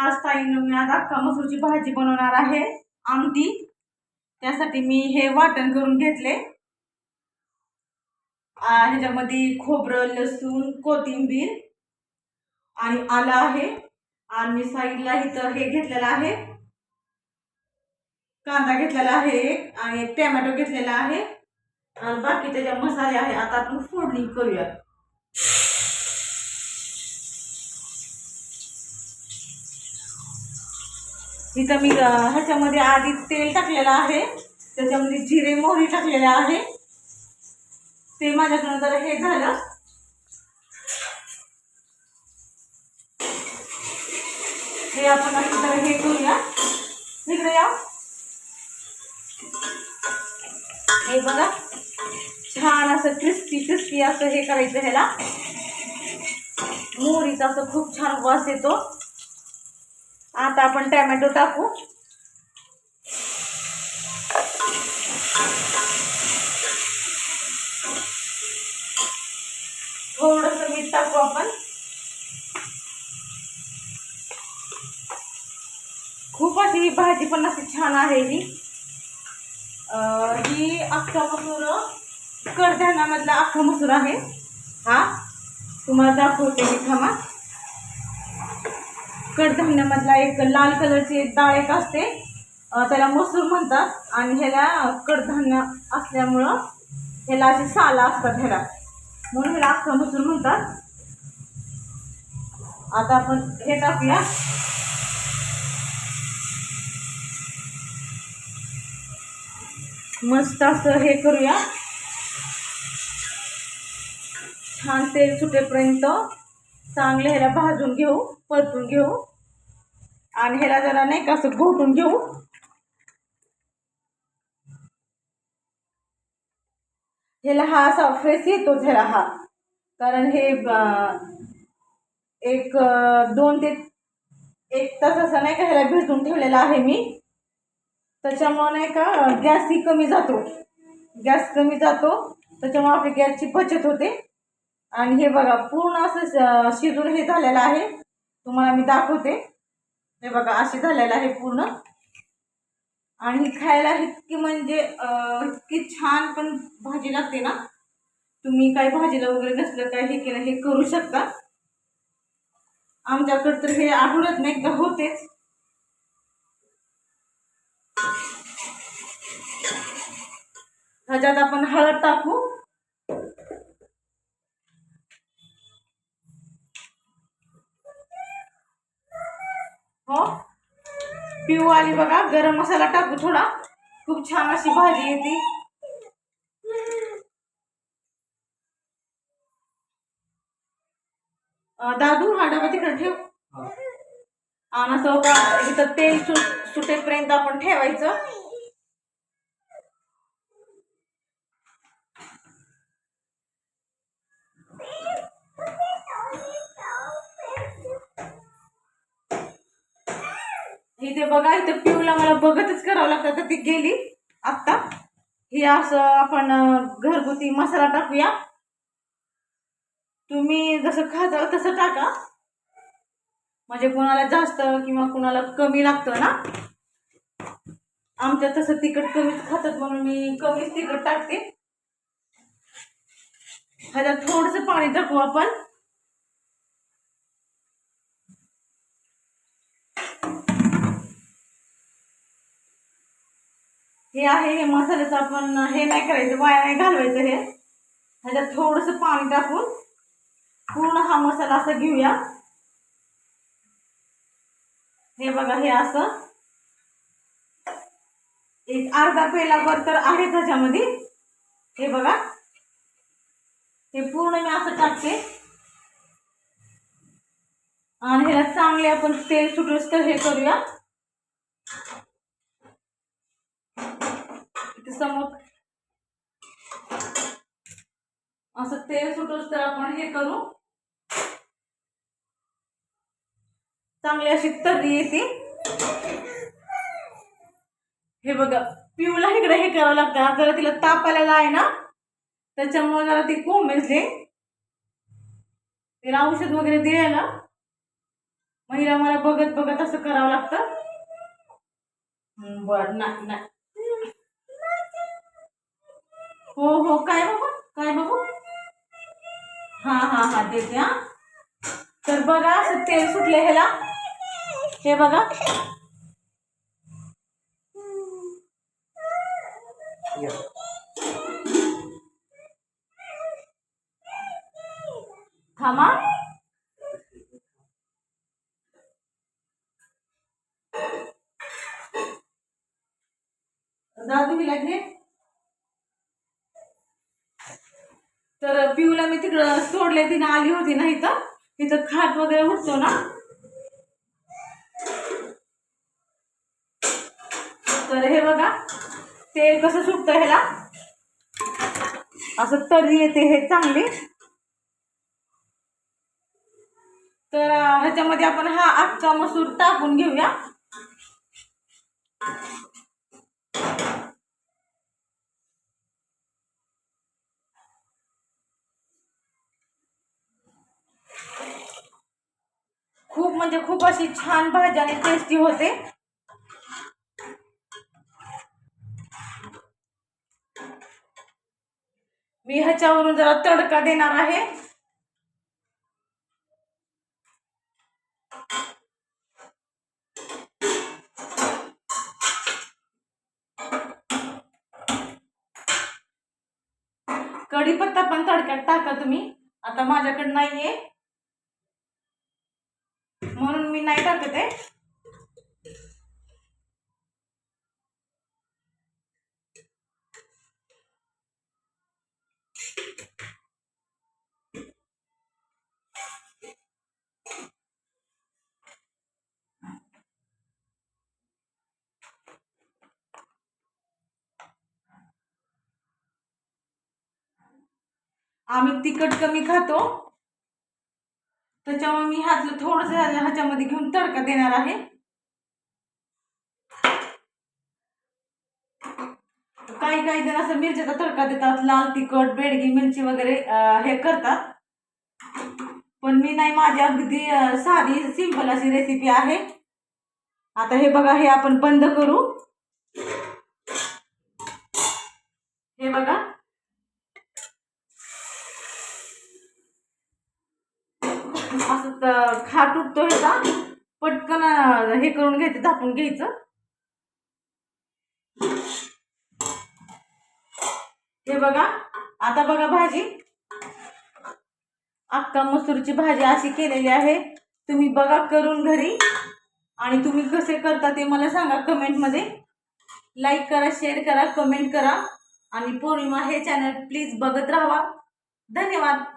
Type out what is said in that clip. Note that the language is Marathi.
आज ताईनं मी आज अख्खा मसूरची भाजी बनवणार आहे. आमटी. त्यासाठी मी हे वाटण करून घेतले. ह्याच्यामध्ये खोबरं लसूण कोथिंबीर आणि आलं आहे. आणि मी साईडला इथं हे घेतलेलं आहे. कांदा घेतलेला आहे एक आणि टॅमॅटो घेतलेला आहे. आणि बाकी त्याच्या मसाले आहे. आता आपण फोडणी करूया इथं मी ह्याच्यामध्ये आधी तेल टाकलेलं आहे. त्याच्यामध्ये जिरे मोहरी टाकलेले आहे. ते माझ्याकडनं जरा हे झालं. हे आपण असं तर हे करूया. इकडे या. हे बघा. छान असं क्रिस्पी क्रिस्पी असं हे करायचं ह्याला. मोहरीचा असं खूप छान वास येतो. आता आपण टॅमॅटो टाकू. थोडस मीठ टाकू आपण. खूप अशी ही भाजी पण अशी छान आहे ही. ही अख्खा मसूर कडधान्यामधला अख्खा मसूर आहे. हा तुम्हाला दाखवते मी थांबा. कडधान्यामधला एक लाल कलरची एक डाळ एक असते. त्याला मसूर म्हणतात आणि ह्याला कडधान्य असल्यामुळं ह्याला अशी साला असतात ह्याला. म्हणून ह्याला अख्खा मसूर म्हणतात. आता आपण हे टाकूया. मस्त असं हे करूया. छान तेल सुटेपर्यंत चांगले ह्याला भाजून घेऊ परतून घेऊ. आणि ह्याला जरा नाही का असं घोटून घेऊ. ह्याला हा असा फ्रेश येतो ह्याला हा. कारण हे एक दोन ते एक तास असा नाही का ह्याला भेटून ठेवलेला आहे मी. त्याच्यामुळं नाही का गॅसही कमी जातो. गॅस कमी जातो. त्याच्यामुळे आपली गॅसची बचत होते. आणि हे बघा पूर्ण असं शिजून हे झालेलं आहे. तुम्हाला मी दाखवते. हे बघा असे झालेलं आहे पूर्ण. आणि खायला इतकी म्हणजे इतकी छान पण भाजी लागते ना. तुम्ही काय भाजीला वगैरे नसलं काय हे केलं हे करू शकता. आमच्याकडे तर हे आठवड्यात नाही एकदा होतेच. ह्याच्यात आपण हळद टाकू हो पिऊ आली बघा. गरम मसाला टाकू थोडा. खूप छान अशी भाजी येते. दादू हा डबा तिकडे ठेव. आणि असं इथं तेल सुट सुटेपर्यंत आपण ठेवायचं. इथे बघा इथे पिऊला मला बघतच करावं लागतं. तर ती गेली. आत्ता. हे असं आपण घरगुती मसाला टाकूया. तुम्ही जसं खाता तसं टाका. म्हणजे कोणाला जास्त किंवा कोणाला कमी लागतं ना? आमच्या तसं तिखट कमीच खातात म्हणून मी कमीच तिखट टाकते. ह्याच्यात थोडंसं पाणी टाकू आपण. हे आहे हे मसाल्याचं आपण हे नाही करायचं वाया नाही घालवायचं हे. ह्याच्यात थोडंसं पाणी टाकून पूर्ण हा मसाला असा घेऊया. हे बघा हे असं. एक अर्धा पेलावर तर आहे त्याच्यामध्ये हे बघा. हे पूर्ण मी असं टाकते. आणि ह्याला चांगले आपण तेल सुटूस तर हे करूया. इथे समोर. असं तेल सुटूस तर आपण हे करू. चांगली अशी तर्री येते. हे बघा पिऊला इकडे हे करावं लागतं. जरा तिला ताप आलेला आहे ना त्याच्यामुळे जरा ती कोमेजले तिला औषध वगैरे द्यायला महिला मला बघत बघत असं करावं लागतं. बर बरं नाही नाही. हो हो काय बाबा? काय बाबू? हाँ हाँ हाँ देते हाँ. तर बघा असं तेल सुटले ह्याला. हे बघा. थांबा. तर पिऊला मी तिकडं सोडले तिने आली होती ना इथं. तिथं खाट वगैरे उठतो ना. तर हे बघा तेल कसं सुटतं ह्याला? असं तरी येते हे चांगली. तर ह्याच्यामध्ये आपण हा अख्खा मसूर टाकून घेऊया खूप म्हणजे खूप अशी छान भाजी आणि टेस्टी होते. मी ह्याच्यावरून जरा तडका देणार आहे. कढीपत्ता पण तडक्यात टाका तुम्ही. आता माझ्याकडे नाहीये. म्हणून मी नाही टाकत आहे आम्ही तिखट कमी खातो। त्याच्यामुळे मी ह्यातलं थोडंसं ह्याच्यामध्ये घेऊन तडका देणार आहे. काही काही जण असं मिरच्याचा तडका देतात लाल तिखट बेडगी मिरची वगैरे हे करतात. पण मी नाही माझी अगदी साधी सिंपल अशी रेसिपी आहे. आता हे बघा हे आपण बंद करू. हे बघा. असं खा खाट उठतो ह्याचा पटकन हे करून घ्यायचं झापून घ्यायचं. हे बघा आता बघा भाजी. अक्का मसूरची भाजी अशी केलेली आहे. तुम्ही बघा करून घरी. आणि तुम्ही कसे करता ते मला सांगा कमेंटमध्ये. लाईक करा शेअर करा कमेंट करा. आणि पौर्णिमा हे चॅनल प्लीज बघत राहा धन्यवाद.